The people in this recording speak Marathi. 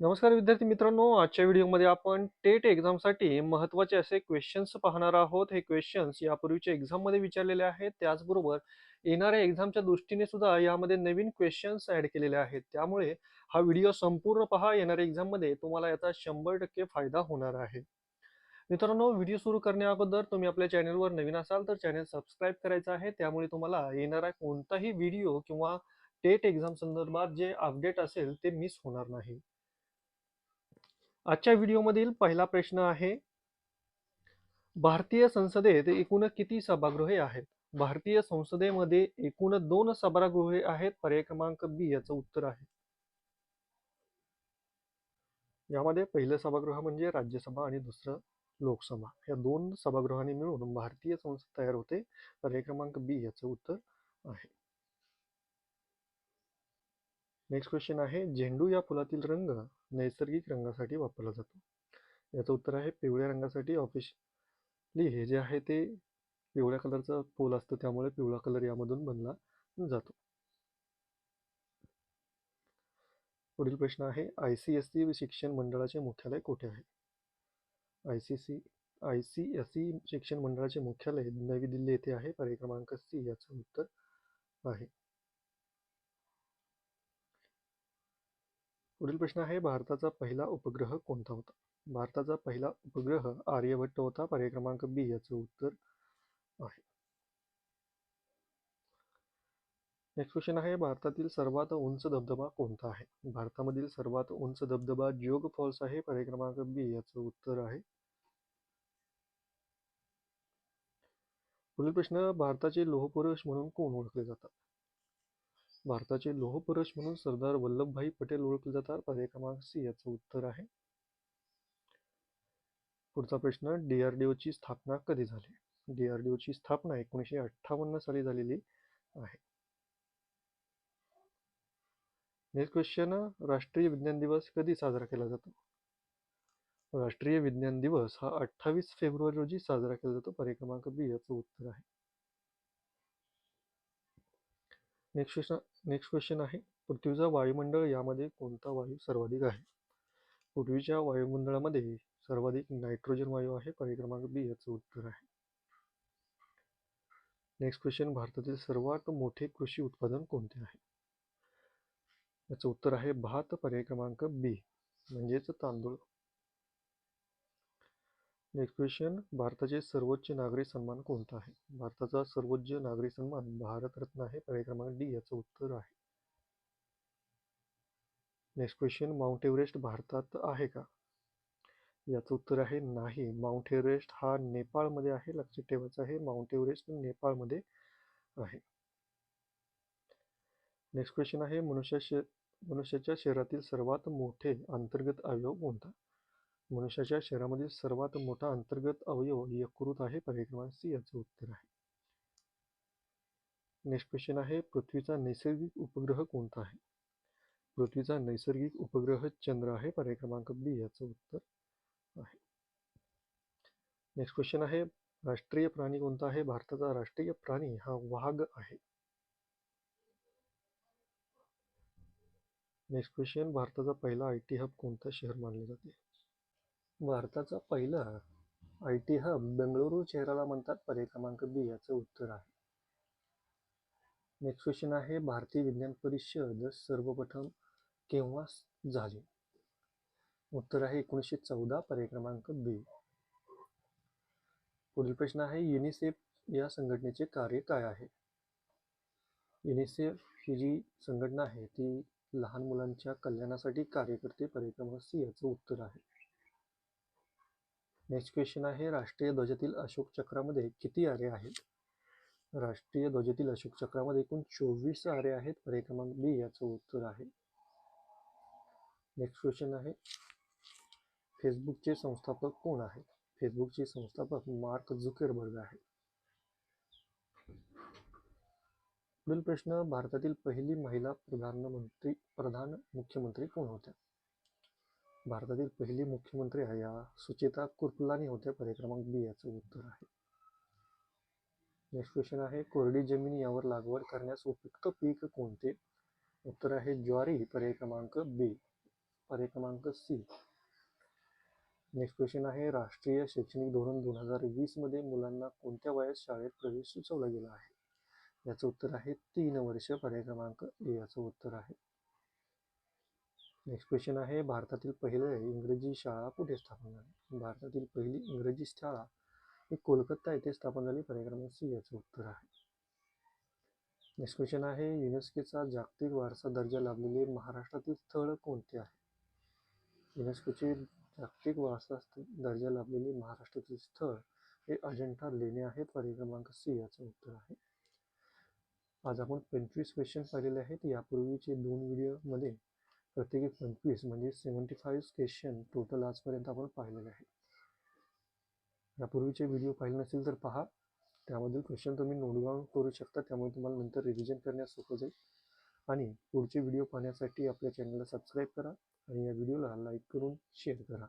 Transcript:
नमस्कार विद्यार्थी मित्रांनो आजच्या व्हिडिओमध्ये आपण टेट एक्झामसाठी महत्त्वाचे असे क्वेश्चन्स पाहणार आहोत. हे क्वेश्चन्स यापूर्वीच्या एक्झाममध्ये विचारलेले आहेत. त्याचबरोबर येणाऱ्या एक्झामच्या दृष्टीने सुद्धा यामध्ये नवीन क्वेश्चन्स ॲड केलेले आहेत. त्यामुळे हा व्हिडिओ संपूर्ण पहा. येणाऱ्या एक्झाममध्ये तुम्हाला याचा शंभर टक्के फायदा होणार आहे. मित्रांनो व्हिडिओ सुरू करण्याअगोदर तुम्ही आपल्या चॅनलवर नवीन असाल तर चॅनल सबस्क्राईब करायचं आहे. त्यामुळे तुम्हाला येणारा कोणताही व्हिडिओ किंवा टेट एक्झाम संदर्भात जे अपडेट असेल ते मिस होणार नाही. आजच्या व्हिडिओमधील पहिला प्रश्न आहे भारतीय संसदेत एकूण किती सभागृहे आहेत? भारतीय संसदेमध्ये एकूण दोन सभागृहे आहेत पर्याय क्रमांक बी याचं उत्तर आहे. यामध्ये पहिलं सभागृह म्हणजे राज्यसभा आणि दुसरं लोकसभा. या दोन सभागृहांनी मिळून भारतीय संसद तयार होते. पर्याय क्रमांक बी याचं उत्तर आहे. नेक्स्ट क्वेश्चन आहे झेंडू या फुलातील रंग नैसर्गिक रंगासाठी वापरला जातो. याचं उत्तर आहे पिवळ्या रंगासाठी ऑफिशियली हे जे आहे ते पिवळ्या कलरचं फूल असतं त्यामुळे पिवळा कलर यामधून बनला जातो. पुढील प्रश्न आहे आय सी एस सी शिक्षण मंडळाचे मुख्यालय कुठे आहे? I C C I C S C शिक्षण मंडळाचे मुख्यालय नवी दिल्ली येथे आहे पर्याय क्रमांक सी याचं उत्तर आहे. पुढील प्रश्न आहे भारताचा पहिला उपग्रह कोणता होता? भारताचा पहिला उपग्रह आर्यभट्ट होता पर्याय क्रमांक बी याचं उत्तर आहे. नेक्स्ट क्वेश्चन आहे भारतातील सर्वात उंच धबधबा कोणता आहे? भारतामधील सर्वात उंच धबधबा जोग फॉल्स आहे पर्याय क्रमांक बी याचं उत्तर आहे. पुढील प्रश्न भारताचे लोहपुरुष म्हणून कोण ओळखले जातात? भारताचे लोहपुरुष म्हणून सरदार वल्लभभाई पटेल ओळखले जातात. पर्याय क्रमांक सी याचं उत्तर आहे. पुढचा प्रश्न डीआरडीओ ची स्थापना कधी झाली? डीआरडीओ ची स्थापना एकोणीसशे अठ्ठावन्न साली झालेली आहे. नेक्स्ट क्वेश्चन राष्ट्रीय विज्ञान दिवस कधी साजरा केला जातो? राष्ट्रीय विज्ञान दिवस हा अठ्ठावीस फेब्रुवारी रोजी साजरा केला जातो. पर्याय क्रमांक बी याचं उत्तर आहे. नेक्स्ट क्वेश्चन नेक्स्ट क्वेश्चन आहे पृथ्वीचा वायुमंडळ यामध्ये कोणता वायू सर्वाधिक आहे? पृथ्वीच्या वायुमंडळामध्ये सर्वाधिक नायट्रोजन वायू आहे पर्याय क्रमांक बी याचं उत्तर आहे. नेक्स्ट क्वेश्चन भारतातील सर्वात मोठे कृषी उत्पादन कोणते आहे? याचं उत्तर आहे भात पर्याय क्रमांक बी म्हणजेच तांदूळ. नेक्स्ट क्वेश्चन भारताचे सर्वोच्च नागरी सन्मान कोणता आहे? भारताचा सर्वोच्च नागरी सन्मान भारतरत्न आहे. पर्याय क्रमांक डी याचं उत्तर आहे. नेक्स्ट क्वेश्चन माउंट एव्हरेस्ट भारतात आहे का? याचं उत्तर आहे नाही. माउंट एव्हरेस्ट हा नेपाळमध्ये आहे. लक्षात ठेवायचं आहे माउंट एव्हरेस्ट नेपाळमध्ये आहे. नेक्स्ट क्वेश्चन आहे मनुष्य मनुष्याच्या शरीरातील सर्वात मोठे अंतर्गत अवयव कोणता? मनुष्याच्या शरीरामधील सर्वात मोठा अंतर्गत अवयव यकृत आहे पर्याय क्रमांक सी याचं उत्तर आहे. नेक्स्ट क्वेश्चन आहे पृथ्वीचा नैसर्गिक उपग्रह कोणता आहे? पृथ्वीचा नैसर्गिक उपग्रह चंद्र आहे पर्याय क्रमांक बी याचं उत्तर आहे. नेक्स्ट क्वेश्चन आहे राष्ट्रीय प्राणी कोणता आहे? भारताचा राष्ट्रीय प्राणी हा वाघ आहे. नेक्स्ट क्वेश्चन भारताचा पहिला आय टी हब कोणतं शहर मानले जाते? भारताचा पहिला आय टी हब बेंगळुरू शहराला म्हणतात पर्याय क्रमांक बी याचं उत्तर आहे. नेक्स्ट क्वेश्चन आहे भारतीय विज्ञान परिषद सर्वप्रथम केव्हा झाली? उत्तर आहे एकोणीसशे चौदा पर्याय क्रमांक बी. पुढील प्रश्न आहे युनिसेफ या संघटनेचे कार्य काय आहे? युनिसेफ ही जी संघटना आहे ती लहान मुलांच्या कल्याणासाठी कार्य करते पर्याय क्रमांक सी याचं उत्तर आहे. नेक्स्ट क्वेश्चन आहे राष्ट्रीय ध्वजातील अशोक चक्रामध्ये किती आरे आहेत? राष्ट्रीय ध्वजातील अशोक चक्रामध्ये एकूण चोवीस आरे आहेत. पर्याय क्रमांक बी याचं उत्तर आहे. नेक्स्ट क्वेश्चन आहे फेसबुकचे संस्थापक कोण आहेत? फेसबुकचे संस्थापक मार्क झुकेरबर्ग आहे पुढील प्रश्न भारतातील पहिली महिला प्रधानमंत्री प्रधान मुख्यमंत्री कोण होत्या? भारतातील पहिली मुख्यमंत्री या सुचेता कुर्पलानी होत्या. पर्याय क्रमांक बी याचं उत्तर आहे. नेक्स्ट क्वेश्चन आहे कोरडी जमीन यावर लागवड करण्यास उपयुक्त पीक कोणते? उत्तर आहे ज्वारी पर्याय क्रमांक बी. पर्याय क्रमांक सी. नेक्स्ट क्वेश्चन आहे राष्ट्रीय शैक्षणिक धोरण दोन हजार वीसमध्ये मुलांना कोणत्या वयात शाळेत प्रवेश सुचवला गेला आहे? याचं उत्तर आहे तीन वर्ष. पर्याय क्रमांक ए याचं उत्तर आहे. नेक्स्ट क्वेश्चन आहे भारतातील पहिलं इंग्रजी शाळा कुठे स्थापन झाली? भारतातील पहिली इंग्रजी शाळा ही कोलकाता येथे स्थापन झाली. पर्याय क्रमांक सी याचं उत्तर आहे. नेक्स्ट क्वेश्चन आहे युनेस्कोचा जागतिक वारसा दर्जा लाभलेले महाराष्ट्रातील स्थळ कोणते आहे? युनेस्कोचे जागतिक वारसा स्थ- दर्जा लाभलेले महाराष्ट्रातील स्थळ हे अजंठा लेणे आहेत पर्याय क्रमांक सी याचं उत्तर आहे. आज आपण पंचवीस क्वेश्चन पाहिलेले आहेत. यापूर्वीचे दोन व्हिडिओमध्ये प्रत्येकी पंचवीस म्हणजे सेवन्टी फाईव्ह क्वेश्चन टोटल आजपर्यंत आपण पाहिलेले आहे यापूर्वीचे व्हिडिओ पाहिले नसेल तर पहा. त्यामधील क्वेश्चन तुम्ही नोट डाऊन करू शकता. त्यामुळे तुम्हाला नंतर रिव्हिजन करण्यास सोपं जाईल. आणि पुढचे व्हिडिओ पाहण्यासाठी आपल्या चॅनलला सबस्क्राईब करा. आणि या व्हिडिओला लाईक करून शेअर करा.